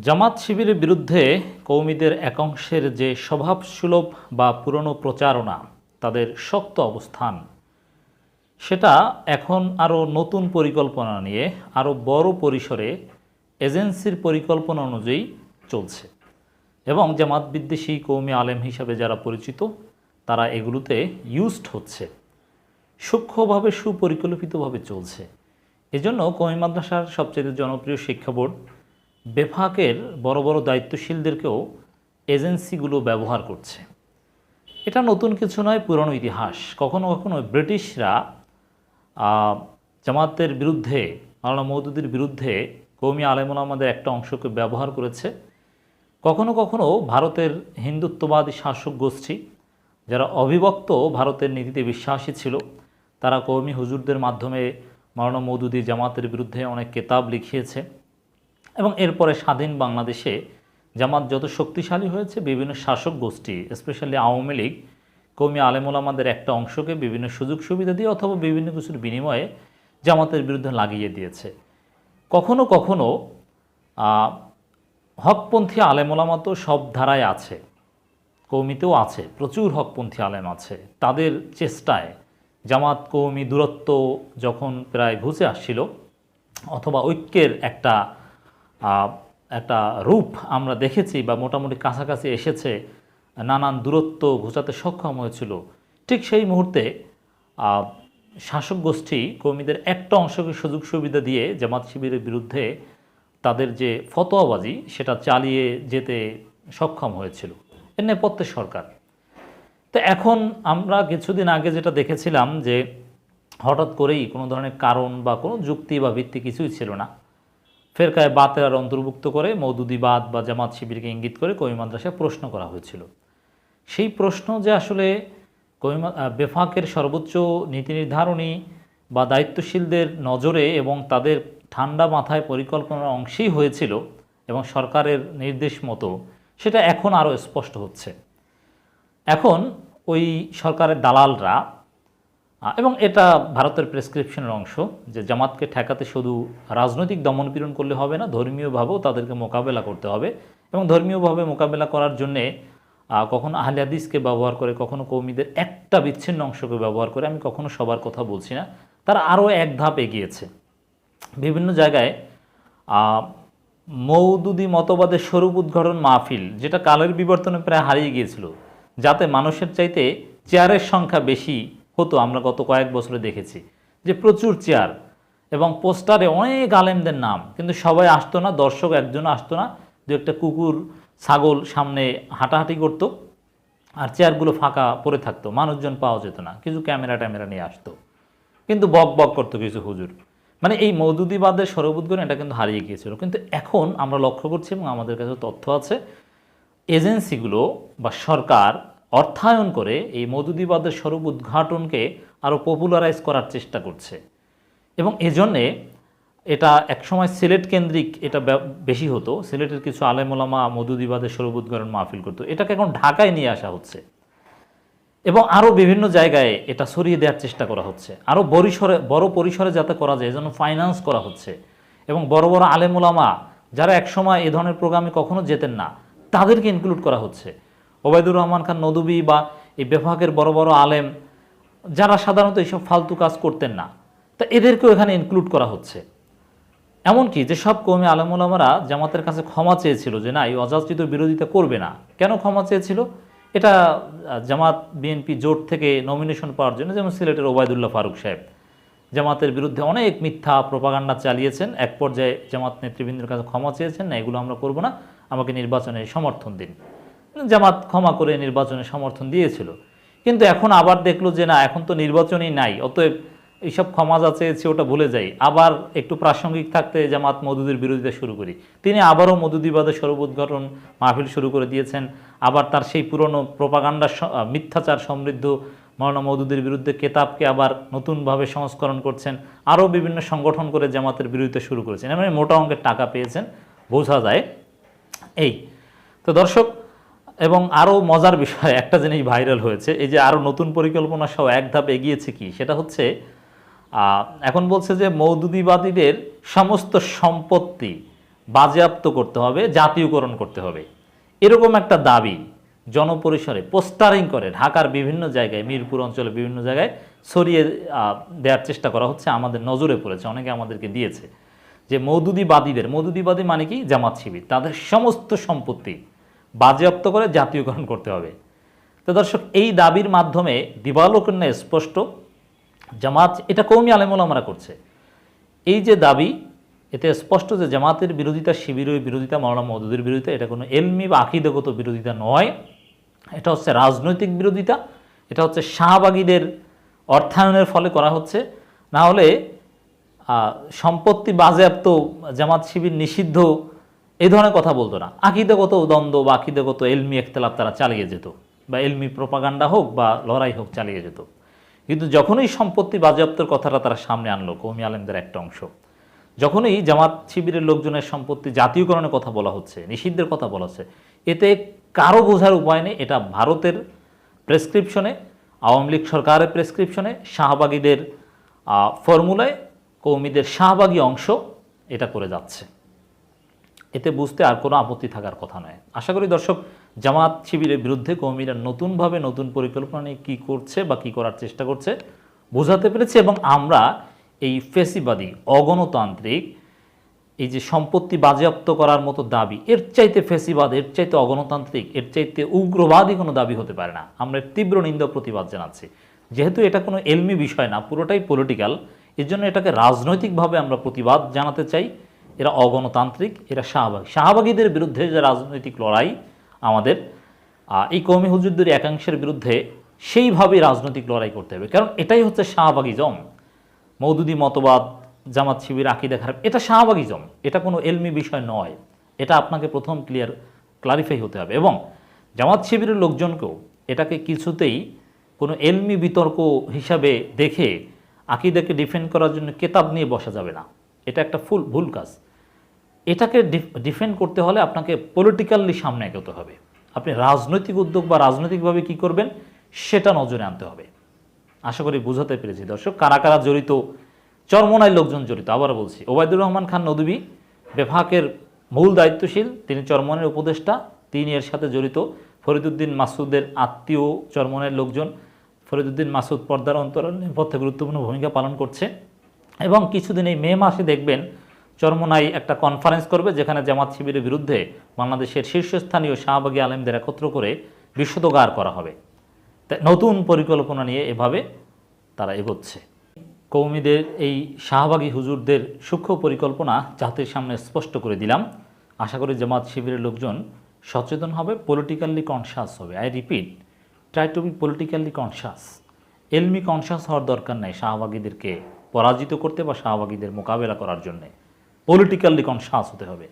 জামাত শিবিরের বিরুদ্ধে কৌমিদের একাংশের যে স্বভাবসুলভ বা পুরনো প্রচারণা, তাদের শক্ত অবস্থান। সেটা এখন আরও নতুন পরিকল্পনা নিয়ে আরও বড় পরিসরে এজেন্সির পরিকল্পনা অনুযায়ী চলছে। এবং জামাত বিদ্বেষী কৌমি আলেম হিসাবে যারা পরিচিত, তারা এগুলোতে ইউজড হচ্ছে। সূক্ষ্মভাবে, সুপরিকল্পিতভাবে চলছে। এজন্য কৌমি মাদ্রাসার সবচেয়ে জনপ্রিয় শিক্ষা বোর্ড বেফাকের বড় বড় দায়িত্বশীলদেরকেও এজেন্সিগুলো ব্যবহার করছে। এটা নতুন কিছু নয়, পুরনো ইতিহাস। কখনো কখনো ব্রিটিশরা জামাতের বিরুদ্ধে, মাওলানা মৌদুদির বিরুদ্ধে কৌমি আলেমুল আমাদের একটা অংশকে ব্যবহার করেছে। কখনো কখনো ভারতের হিন্দুত্ববাদী শাসক গোষ্ঠী, যারা অবিভক্ত ভারতের নীতিতে বিশ্বাসী ছিল, তারা কৌমি হুজুরদের মাধ্যমে মাওলানা মৌদুদি জামাতের বিরুদ্ধে অনেক কেতাব লিখিয়েছে। এবং এরপরে স্বাধীন বাংলাদেশে জামাত যত শক্তিশালী হয়েছে, বিভিন্ন শাসক গোষ্ঠী স্পেশালি আওয়ামী লীগ কৌমি আলেমুলামাদের একটা অংশকে বিভিন্ন সুযোগ সুবিধা দিয়ে অথবা বিভিন্ন কিছুর বিনিময়ে জামাতের বিরুদ্ধে লাগিয়ে দিয়েছে। কখনো কখনো হকপন্থী আলেমুলামা তো সব ধারায় আছে কৌমিতেও আছে, প্রচুর হকপন্থী আলেম আছে। তাদের চেষ্টায় জামাত কৌমি দূরত্ব যখন প্রায় ঘুচে আসছিল, অথবা ঐক্যের একটা একটা রূপ আমরা দেখেছি বা মোটামুটি কাছাকাছি এসেছে, নানান দূরত্ব ঘোচাতে সক্ষম হয়েছিল। ঠিক সেই মুহূর্তে শাসক গোষ্ঠী কর্মীদের একটা অংশকে সুযোগ সুবিধা দিয়ে জামাত শিবিরের বিরুদ্ধে তাদের যে ফতোয়াবাজি, সেটা চালিয়ে যেতে সক্ষম হয়েছিল। এর নেপথ্যে সরকার। তো এখন আমরা কিছুদিন আগে যেটা দেখেছিলাম যে, হঠাৎ করেই কোনো ধরনের কারণ বা কোনো যুক্তি বা ভিত্তি কিছুই ছিল না। ফেরকায় বাতেরার অন্তর্ভুক্ত করে মৌদুদিবাদ বা জামাত শিবিরকে ইঙ্গিত করে কবি মাদ্রাসায় প্রশ্ন করা হয়েছিল। সেই প্রশ্ন যে আসলে কবি বেফাকের সর্বোচ্চ নীতি নির্ধারণী বা দায়িত্বশীলদের নজরে এবং তাদের ঠান্ডা মাথায় পরিকল্পনার অংশেই হয়েছিল এবং সরকারের নির্দেশ মতো, সেটা এখন আরও স্পষ্ট হচ্ছে। এখন ওই সরকারের দালালরা এবং এটা ভারতের প্রেসক্রিপশনের অংশ যে জামাতকে ঠেকাতে শুধু রাজনৈতিক দমন দমনপীড়ন করলে হবে না, ধর্মীয়ভাবেও তাদেরকে মোকাবেলা করতে হবে এবং ধর্মীয়ভাবে মোকাবেলা করার জন্যে কখনো আহলে হাদিসকে ব্যবহার করে, কখনো কৌমিদের একটা বিচ্ছিন্ন অংশকে ব্যবহার করে আমি কখনো সবার কথা বলছি না। তারা আরও এক ধাপ এগিয়েছে। বিভিন্ন জায়গায় মৌদুদি মতবাদের স্বরূপ উদ্ঘাটন মাহফিল, যেটা কালের বিবর্তনে প্রায় হারিয়ে গিয়েছিল, যাতে মানুষের চাইতে চেয়ারের সংখ্যা বেশি হতো, আমরা গত কয়েক বছরে দেখেছি যে প্রচুর চেয়ার এবং পোস্টারে অনেক আলেমদের নাম, কিন্তু সবাই আসতো না, দর্শক একজন আসতো না, দু একটা কুকুর, ছাগল সামনে হাঁটাহাঁটি করতো আর চেয়ারগুলো ফাঁকা পড়ে থাকতো, মানুষজন পাওয়া যেত না, কিছু ক্যামেরা ট্যামেরা নিয়ে আসতো। কিন্তু বক বক করতো কিছু হুজুর। মানে এই মৌদুদিবাদের সরবোধগুলো এটা কিন্তু হারিয়ে গিয়েছিল। কিন্তু এখন আমরা লক্ষ্য করছি এবং আমাদের কাছে তথ্য আছে, এজেন্সিগুলো বা সরকার অর্থায়ন করে এই মধুদিবাদের স্বরূপ উদ্ঘাটনকে আরও পপুলারাইজ করার চেষ্টা করছে। এবং এজন্যে এটা একসময় সিলেট কেন্দ্রিক এটা বেশি হতো। সিলেটের কিছু আলেমোলামা মধুদিবাদের স্বরূপ উদ্ঘাটন মাহফিল করতো। এটাকে এখন ঢাকায় নিয়ে আসা হচ্ছে। এবং আরও বিভিন্ন জায়গায় এটা সরিয়ে দেওয়ার চেষ্টা করা হচ্ছে। আরও পরিসরে বড় পরিসরে যাতে করা যায় এজন্য ফাইন্যান্স করা হচ্ছে। এবং বড় বড় আলেমুলামা যারা একসময় এ ধরনের প্রোগ্রামে কখনো যেতেন না, তাদেরকে ইনক্লুড করা হচ্ছে। ওবায়দুর রহমান খান নদুবি বা এই বেফাকের বড় বড় আলেম, যারা সাধারণত এইসব ফালতু কাজ করতেন না, তা এদেরকেও এখানে ইনক্লুড করা হচ্ছে। এমনকি যে সব কৌমি আলমুলামারা জামাতের কাছে ক্ষমা চেয়েছিল যে না, এই অযাচিত বিরোধিতা করবে না। কেন ক্ষমা চেয়েছিল? এটা জামাত বিএনপি জোট থেকে নমিনেশন পাওয়ার জন্য যেমন সিলেটের ওবায়দুল্লাহ ফারুক সাহেব। জামাতের বিরুদ্ধে অনেক মিথ্যা প্রপাগান্ডা চালিয়েছেন, এক পর্যায়ে জামাত নেতৃবৃন্দের কাছে ক্ষমা চেয়েছেন, না, এগুলো আমরা করব না, আমাকে নির্বাচনে সমর্থন দিন। জামাত ক্ষমা করে নির্বাচনে সমর্থন দিয়েছিল। কিন্তু এখন আবার দেখল যে না, এখন তো নির্বাচনই নাই, অতএব এইসব ক্ষমা যা চেয়েছে ওটা ভুলে যাই। আবার একটু প্রাসঙ্গিক থাকতে জামাত মধুদের বিরোধিতা শুরু করি। তিনি আবারও মধুদিবাদের স্বরূপ উদ্ঘাটন মাহফিল শুরু করে দিয়েছেন। আবার তার সেই পুরনো প্রপাগান্ডা মিথ্যাচার সমৃদ্ধ মৌলানা মৌদুদের বিরুদ্ধে কেতাবকে আবার নতুনভাবে সংস্করণ করছেন। আরও বিভিন্ন সংগঠন করে জামাতের বিরোধিতা শুরু করেছেন। মানে মোটা অঙ্কের টাকা পেয়েছেন, বোঝা যায়। এই, তো দর্শক এবং আরও মজার বিষয়, একটা জিনিস ভাইরাল হয়েছে, এই যে আরও নতুন পরিকল্পনা সহ এক ধাপ এগিয়েছে কি? সেটা হচ্ছে এখন বলছে যে মৌদুদিবাদীদের সমস্ত সম্পত্তি বাজেয়াপ্ত করতে হবে, জাতীয়করণ করতে হবে। এরকম একটা দাবি জনপরিসরে পোস্টারিং করে ঢাকার বিভিন্ন জায়গায়, মিরপুর অঞ্চলে বিভিন্ন জায়গায় ছড়িয়ে দেওয়ার চেষ্টা করা হচ্ছে, আমাদের নজরে পড়েছে, অনেকে আমাদেরকে দিয়েছে। যে মৌদুদিবাদীদের, মৌদুদিবাদী মানে কি? জামাত শিবির। তাদের সমস্ত সম্পত্তি বাজেয়াপ্ত করে জাতীয়করণ করতে হবে। তো দর্শক, এই দাবির মাধ্যমে দিবালোকন্যা স্পষ্ট, জামাত, এটা কৌমি আলেমুল আমরা করছে। এই যে দাবি, এতে স্পষ্ট যে জামাতের বিরোধিতা শিবিরের বিরোধিতা, মৌলানা মদুদের বিরোধিতা, এটা কোনো এলমি বা আকিদগত বিরোধিতা নয়। এটা হচ্ছে রাজনৈতিক বিরোধিতা, এটা হচ্ছে শাহবাগীদের অর্থায়নের ফলে করা হচ্ছে। না হলে সম্পত্তি বাজেয়াপ্ত জামাত শিবির নিষিদ্ধ এই ধরনের কথা বলতো না। আকিদগত দ্বন্দ্ব বা আকিদগত এলমি একতলাপ তারা চালিয়ে যেত বা এলমি প্রপাগান্ডা হোক বা লড়াই হোক চালিয়ে যেত। কিন্তু যখনই সম্পত্তি বাজেয়াপ্তর কথাটা তারা সামনে আনলো কৌমি আলেমদের একটা অংশ, যখনই জামাত শিবিরের লোকজনের সম্পত্তি জাতীয়করণের কথা বলা হচ্ছে, নিষিদ্ধের কথা বলা হচ্ছে, এতে কারও বোঝার উপায় নেই। এটা ভারতের প্রেসক্রিপশনে, আওয়ামী লীগ সরকারের প্রেসক্রিপশনে, শাহবাগীদের ফর্মুলায় কৌমিদের শাহবাগী অংশ এটা করে যাচ্ছে। এতে বুঝতে আর কোনো আপত্তি থাকার কথা নয়। আশা করি দর্শক জামাত শিবিরের বিরুদ্ধে কৌমিরা নতুনভাবে নতুন পরিকল্পনা নিয়ে কী করছে বা কী করার চেষ্টা করছে বোঝাতে পেরেছি এবং আমরা এই ফেসিবাদী, অগণতান্ত্রিক, এই যে সম্পত্তি বাজেয়াপ্ত করার মতো দাবি, এর চাইতে ফেসিবাদ, এর চাইতে অগণতান্ত্রিক, এর চাইতে উগ্রবাদী কোনো দাবি হতে পারে না। আমরা তীব্র নিন্দা প্রতিবাদ জানাচ্ছি। যেহেতু এটা কোনো এলমি বিষয় না, পুরোটাই পলিটিক্যাল এর জন্য এটাকে রাজনৈতিকভাবে আমরা প্রতিবাদ জানাতে চাই। এরা অগণতান্ত্রিক, এরা শাহবাগী। শাহবাগীদের বিরুদ্ধে যে রাজনৈতিক লড়াই আমাদের এই কৌমি হুজুরদের একাংশের বিরুদ্ধে সেইভাবেই রাজনৈতিক লড়াই করতে হবে। কারণ এটাই হচ্ছে শাহবাগিজম মৌদুদি মতবাদ, জামাত শিবির, আকিদা খারাপ, এটা শাহবাগিজম এটা কোনো এলমি বিষয় নয়। এটা আপনাকে প্রথম ক্লিয়ার ক্লারিফাই হতে হবে। এবং জামাত শিবিরের লোকজনকেও এটাকে কিছুতেই কোনো এলমি বিতর্ক হিসাবে দেখে আকিদাকে ডিফেন্ড করার জন্য কেতাব নিয়ে বসা যাবে না। এটা একটা ফুল, ভুল কাজ। এটাকে ডিফেন্ড করতে হলে আপনাকে পলিটিক্যালি সামনে এগোতে হবে। আপনি রাজনৈতিক উদ্যোগ বা রাজনৈতিকভাবে কি করবেন, সেটা নজরে আনতে হবে। আশা করি বুঝাতে পেরেছি। দর্শক, কারা কারা জড়িত চরমনায় লোকজন জড়িত আবার বলছি, ওবায়দুর রহমান খান নদী বেফাকের মূল দায়িত্বশীল, তিনি চরমনের উপদেষ্টা, তিনি এর সাথে জড়িত, ফরিদুদ্দিন মাসুদের আত্মীয় চরমনের লোকজন, ফরিদুদ্দিন মাসুদ পর্দার অন্তরণ নেপথ্যে গুরুত্বপূর্ণ ভূমিকা পালন করছে। এবং কিছুদিন এই মে মাসে দেখবেন চরমনাই একটা কনফারেন্স করবে, যেখানে জামাত শিবিরের বিরুদ্ধে বাংলাদেশের শীর্ষস্থানীয় শাহবাগী আলেমদের একত্র করে বিশ্বতগার করা হবে। নতুন পরিকল্পনা নিয়ে এভাবে তারা এগোচ্ছে। কৌমিদের এই শাহবাগী হুজুরদের সূক্ষ্ম পরিকল্পনা জাতির সামনে স্পষ্ট করে দিলাম। আশা করি জামাত শিবিরের লোকজন সচেতন হবে পলিটিক্যালি কনসাস হবে। I repeat try to be politically conscious এলমি কনসাস হওয়ার দরকার নেই শাহবাগীদেরকে পরাজিত করতে বা শাহবাগীদের মোকাবেলা করার জন্যে। পলিটিক্যালি কনসাস হতে হবে।